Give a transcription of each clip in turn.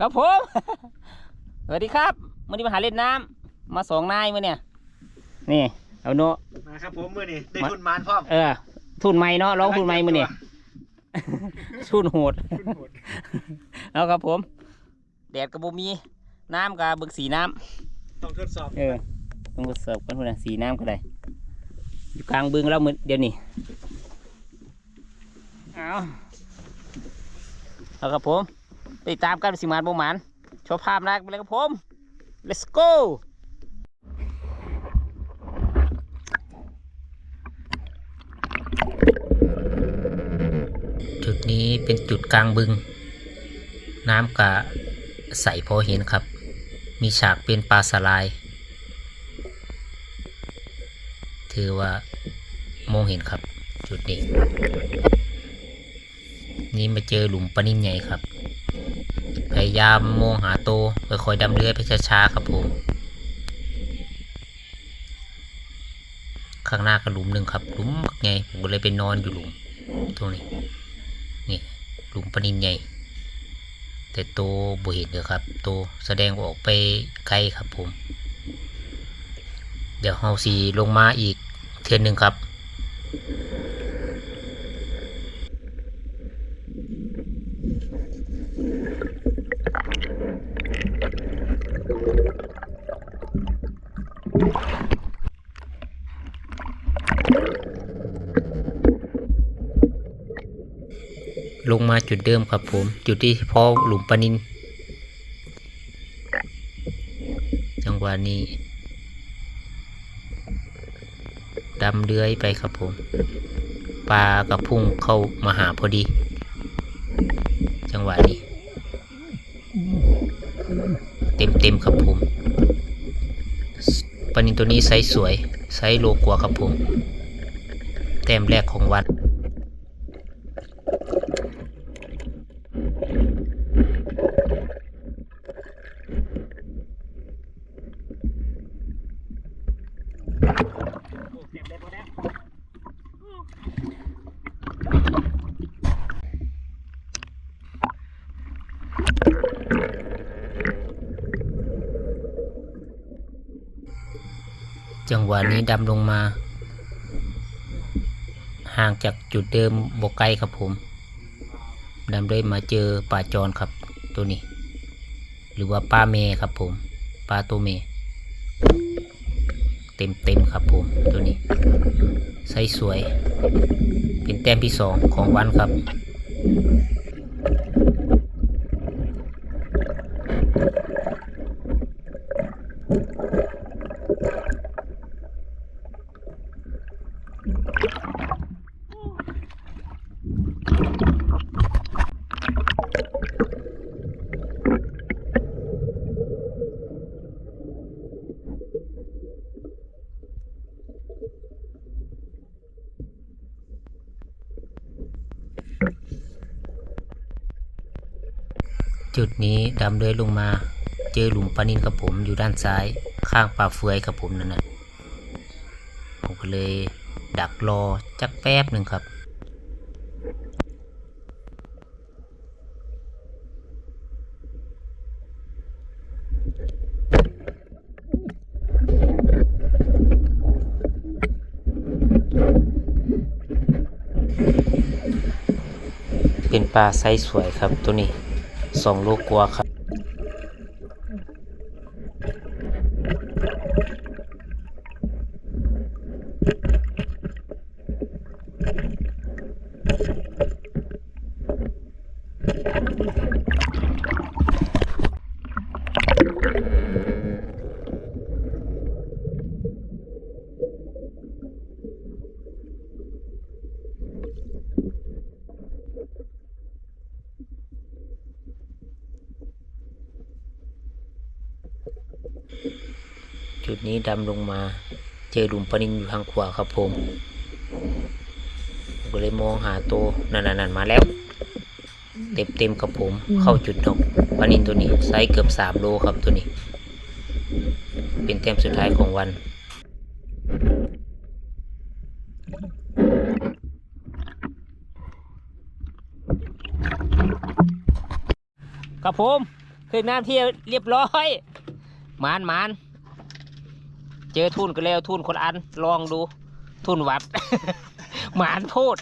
ครับผม สวัสดีครับวันนี้มาหาเล่นน้ำมาสองนายมาเนี่ยนี่เอาโนมาครับผมมือนี่ได้ทุนมานพร้อมเออ ทุนไม้เนาะร้องทุนไม้มาเนี่ยทุนโหดทุนโหดเอาครับผม แดดกระบมีน้ำกับเบิกสีน้ต้องทดสอบำเออต้องทดสอบกันพุ่นนะสีน้ำก็ได้อยู่กลางบึงแล้วมือเดี๋ยวนี้เอาเอาครับผมไป ติดตามกันสิมานบ่หมานโชว์ภาพแรกไปเลยครับผม let's go จุดนี้เป็นจุดกลางบึง น้ำกะใสพอเห็นครับ มีฉากเป็นปลาสลาย ถือว่ามองเห็นครับ จุดนี้ นี่มาเจอหลุมปนินใหญ่ครับ พยายามมองหาโตวค่อยๆดำเลือยไปช้าๆครับผม ข้างหน้าก็หลุมหนึ่งครับหลุมไงผมก็เลยไปนอนอยู่หลุมตรงนี้นี่หลุมปนินใหญ่ แต่โตวบ่เห็นเด้อครับโตวแสดงว่าออกไปไกลครับผม เดี๋ยวเฮาสีลงมาอีกเทือนหนึ่งครับ ลงมาจุดเดิมครับผม จุดที่พาะหลุมปนิน จังหวะนี้ดำเลื้อยไปครับผม ปลากระพุ่งเข้ามาหาพอดี จังหวะนี้ เต็มเต็มครับผมปนินตัวนี้ไซส์สวย ไซส์โลกว่าครับผม แต้มแรกของวัน จังหวะนี้ดำลงมา ห่างจากจุดเดิมบกไกลครับผม ดำได้มาเจอปลาจรครับตัวนี้ หรือว่าปลาเมครับผมปลาตัวเมเต็มเต็มครับผมตัวนี้ไซส์สวย เป็นแต้มที่สองของวันครับ จุดนี้ดำเลื่อยลงมา เจอหลุมปลานินกับผมอยู่ด้านซ้าย ข้างปลาเฟือยกับผมนั่นนะผมก็เลยดักรอจักแป๊บหนึ่งครับเป็นปลาไซส์สวยครับตัวนี้ ส่งลูกกลัวครับ จุดนี้ดำลงมา เจอหลุมปนินอยู่ทางขวาครับผมก็เลยมองหาตัวนั่นๆมาแล้ว เต็มเต็มๆกับผมเข้าจุดนกปนินตัวนี้ไซส์เกือบสามโลครับตัวนี้ เป็นแต้มสุดท้ายของวันครับผมขึ้นน้ำเที่ยวเรียบร้อย มานมาน เจอทุ่นก็แล้วทุ่นคนอันลองดูทุ่นวัด หมานโพด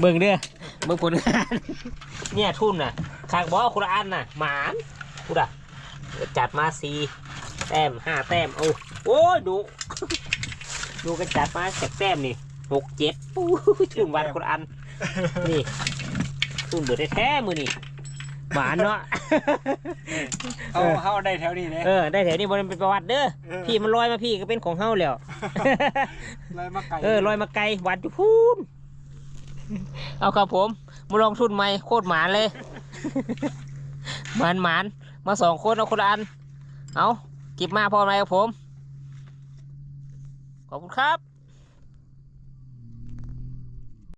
เบิ่งเด้อเบิ่งผลงาน เนี่ยทุ่นน่ะขางบอคนละอันน่ะ หมานพูดอะจัดมาสี่แต้มห้าแต้มโอ้โอ้ดูดูกันจัดมาจากแต้มนี่หกเจ็ดปู้ยทุนวัดคนละอัน นี่ทุ่นเบิดแท้ๆมือนี่ หมานเนาะ เขาเขาได้แถวนี้เลยเออ ได้แถวนี้บนเป็นประวัติเด้อ พี่มันลอยมาพี่ก็เป็นของเฮาแล้วเลยมาไก่เออลอยมาไกลวัดอยู่พูนเอาครับผม มาลองทุนใหม่โคตรหมานเลย หมานหมานมาสองคนเอาคนละอัน เอาเก็บมาพอไหมครับผม ขอบคุณครับ